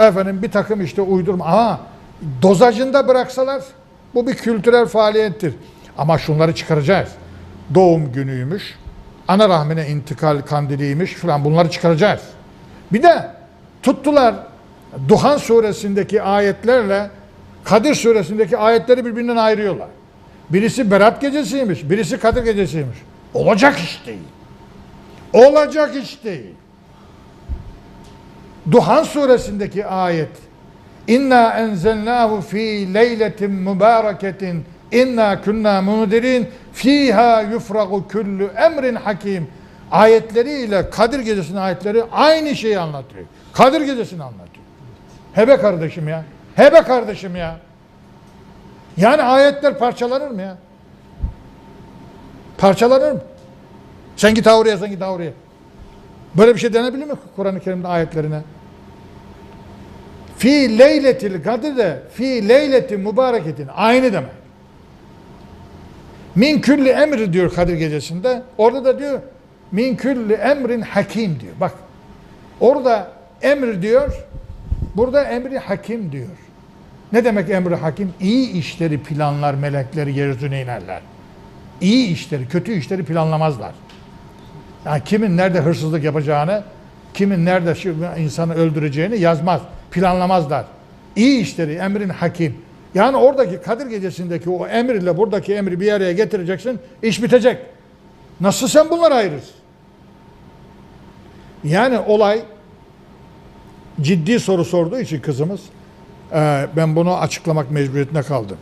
Efendim bir takım işte uydurma. Ama dozajında bıraksalar bu bir kültürel faaliyettir. Ama şunları çıkaracağız. Doğum günüymüş, ana rahmine intikal kandiliymiş falan bunları çıkaracağız. Bir de tuttular Duhan suresindeki ayetlerle Kadir suresindeki ayetleri birbirinden ayırıyorlar. Birisi Berat gecesiymiş, birisi Kadir gecesiymiş. Olacak iş değil. Olacak iş değil. Duhan suresindeki ayet İnna enzelnahu fi leyletin mübareketin inna kunna mundirin fiha yufragu kullu emrin hakim ayetleriyle Kadir Gecesi'nin ayetleri aynı şeyi anlatıyor. Kadir Gecesi'ni anlatıyor. Hebe kardeşim ya. Hebe kardeşim ya. Yani ayetler parçalanır mı ya? Parçalanır mı? Sen git oraya, sen git oraya. Böyle bir şey denebilir mi Kur'an-ı Kerim'de ayetlerine? Fi leyletil kadir de fi leyleti mübareketin aynı demek. Min külli emri diyor Kadir gecesinde. Orada da diyor min külli emrin hakim diyor. Bak orada emir diyor. Burada emri hakim diyor. Ne demek emri hakim? İyi işleri planlar melekleri yeryüzüne inerler. İyi işleri, kötü işleri planlamazlar. Yani kimin nerede hırsızlık yapacağını, kimin nerede şu insanı öldüreceğini yazmaz, planlamazlar. İyi işleri, emrin hakim. Yani oradaki Kadir Gecesi'ndeki o emirle buradaki emri bir araya getireceksin, iş bitecek. Nasıl sen bunları ayırırsın? Yani olay ciddi soru sorduğu için kızımız, ben bunu açıklamak mecburiyetine kaldım.